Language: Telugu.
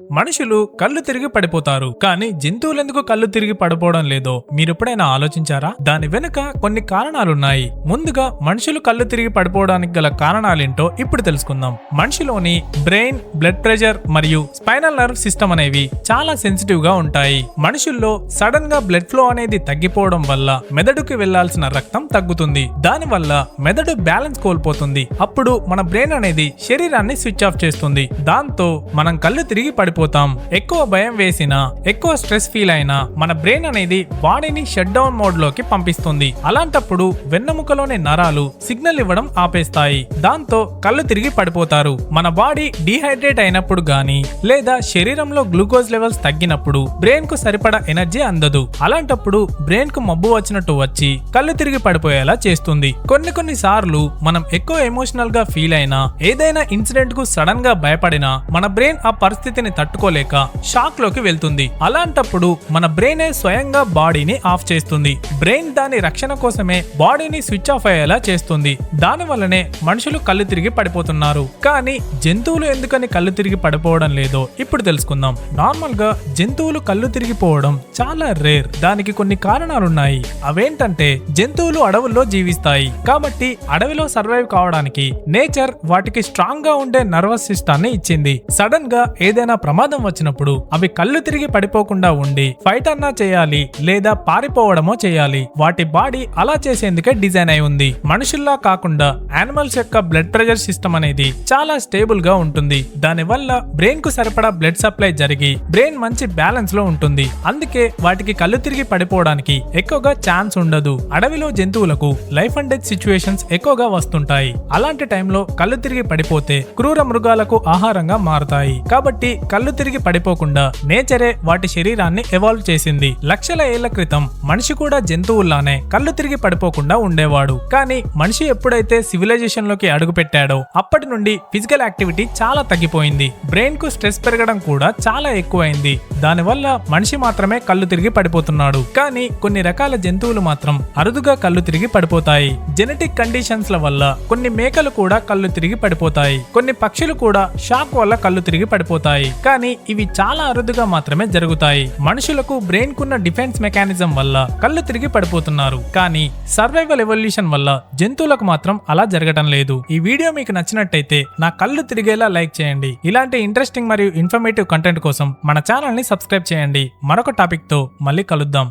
మనుషులు కళ్ళు తిరిగి పడిపోతారు కానీ జంతువులెందుకు కళ్ళు తిరిగి పడిపోవడం లేదో మీరెప్పుడైనా ఆలోచించారా? దాని వెనుక కొన్ని కారణాలున్నాయి. ముందుగా మనుషులు కళ్ళు తిరిగి పడిపోవడానికి గల కారణాలేంటో ఇప్పుడు తెలుసుకుందాం. మనిషిలోని బ్రెయిన్ బ్లడ్ ప్రెషర్ మరియు స్పైనల్ నర్వ్ సిస్టమ్ అనేవి చాలా సెన్సిటివ్గా ఉంటాయి. మనుషుల్లో సడన్గా బ్లడ్ ఫ్లో అనేది తగ్గిపోవడం వల్ల మెదడుకి వెళ్ళాల్సిన రక్తం తగ్గుతుంది. దానివల్ల మెదడు బ్యాలెన్స్ కోల్పోతుంది. అప్పుడు మన బ్రెయిన్ అనేది శరీరాన్ని స్విచ్ ఆఫ్ చేస్తుంది. దాంతో మనం కళ్ళు తిరిగి పడిపోతాం ఎక్కువ భయం వేసినా ఎక్కువ స్ట్రెస్ ఫీల్ అయినా మన బ్రెయిన్ అనేది బాడీని షట్ డౌన్ మోడ్లోకి పంపిస్తుంది. అలాంటప్పుడు వెన్నెముకలోని నరాలు సిగ్నల్ ఇవ్వడం ఆపేస్తాయి. దాంతో కళ్ళు తిరిగి పడిపోతారు. మన బాడీ డీహైడ్రేట్ అయినప్పుడు గాని లేదా శరీరంలో గ్లూకోజ్ లెవెల్స్ తగ్గినప్పుడు బ్రెయిన్కు సరిపడా ఎనర్జీ అందదు. అలాంటప్పుడు బ్రెయిన్కు మబ్బు వచ్చినట్టు వచ్చి కళ్ళు తిరిగి పడిపోయేలా చేస్తుంది. కొన్ని కొన్ని సార్లు మనం ఎక్కువ ఎమోషనల్గా ఫీల్ అయినా ఏదైనా ఇన్సిడెంట్కు సడన్గా భయపడినా మన బ్రెయిన్ ఆ పరిస్థితిని తట్టుకోలేక షాక్లోకి వెళ్తుంది. అలాంటప్పుడు మన బ్రెయినే స్వయంగా బాడీని ఆఫ్ చేస్తుంది. బ్రెయిన్ దాని రక్షణ కోసమే బాడీని స్విచ్ ఆఫ్ అయ్యేలా చేస్తుంది. దాని వల్లనే మనుషులు కళ్ళు తిరిగి పడిపోతున్నారు. కానీ జంతువులు ఎందుకని కళ్ళు తిరిగి పడిపోవడం లేదో ఇప్పుడు తెలుసుకుందాం. నార్మల్గా జంతువులు కళ్ళు తిరిగిపోవడం చాలా రేర్. దానికి కొన్ని కారణాలున్నాయి. అవేంటంటే జంతువులు అడవుల్లో జీవిస్తాయి. కాబట్టి అడవిలో సర్వైవ్ కావడానికి నేచర్ వాటికి స్ట్రాంగ్గా ఉండే నర్వస్ సిస్టాన్ని ఇచ్చింది. సడన్గా ఏదైనా ప్రమాదం వచ్చినప్పుడు అవి కళ్ళు తిరిగి పడిపోకుండా ఉండి ఫైట్ అన్నా చేయాలి లేదా పారిపోవడమో చేయాలి. వాటి బాడీ అలా చేసేందుకే డిజైన్ అయి ఉంది. మనుషుల్లా కాకుండా యానిమల్స్ యొక్క బ్లడ్ ప్రెషర్ సిస్టమ్ అనేది చాలా స్టేబుల్గా ఉంటుంది. దాని వల్ల బ్రెయిన్కు సరిపడా బ్లడ్ సప్లై జరిగి బ్రెయిన్ మంచి బ్యాలెన్స్లో ఉంటుంది. అందుకే వాటికి కళ్ళు తిరిగి పడిపోవడానికి ఎక్కువగా ఛాన్స్ ఉండదు. అడవిలో జంతువులకు లైఫ్ అండ్ డెత్ సిచ్యువేషన్స్ ఎక్కువగా వస్తుంటాయి. అలాంటి టైంలో కళ్ళు తిరిగి పడిపోతే క్రూర మృగాలకు ఆహారంగా మారతాయి. కాబట్టి కళ్ళు తిరిగి పడిపోకుండా నేచరే వాటి శరీరాన్ని ఎవాల్వ్ చేసింది. లక్షల ఏళ్ళ క్రితం మనిషి కూడా జంతువుల్లానే కళ్ళు తిరిగి పడిపోకుండా ఉండేవాడు. కానీ మనిషి ఎప్పుడైతే సివిలైజేషన్లోకి అడుగు పెట్టాడో అప్పటి నుండి ఫిజికల్ యాక్టివిటీ చాలా తగ్గిపోయింది. బ్రెయిన్కు స్ట్రెస్ పెరగడం కూడా చాలా ఎక్కువైంది. దానివల్ల మనిషి మాత్రమే కళ్ళు తిరిగి పడిపోతున్నాడు. కానీ కొన్ని రకాల జంతువులు మాత్రం అరుదుగా కళ్ళు తిరిగి పడిపోతాయి. జెనెటిక్ కండిషన్స్ ల వల్ల కొన్ని మేకలు కూడా కళ్ళు తిరిగి పడిపోతాయి. కొన్ని పక్షులు కూడా షాక్ వల్ల కళ్ళు తిరిగి పడిపోతాయి. కానీ ఇవి చాలా అరుదుగా మాత్రమే జరుగుతాయి. మనుషులకు బ్రెయిన్ కున్న డిఫెన్స్ మెకానిజం వల్ల కళ్ళు తిరిగి పడిపోతున్నారు. కానీ సర్వైవల్ ఎవల్యూషన్ వల్ల జంతువులకు మాత్రం అలా జరగటం లేదు. ఈ వీడియో మీకు నచ్చినట్టయితే నా కళ్ళు తిరిగేలా లైక్ చేయండి. ఇలాంటి ఇంట్రెస్టింగ్ మరియు ఇన్ఫర్మేటివ్ కంటెంట్ కోసం మన ఛానల్ని సబ్స్క్రైబ్ చేయండి. మరొక టాపిక్తో మళ్ళీ కలుద్దాం.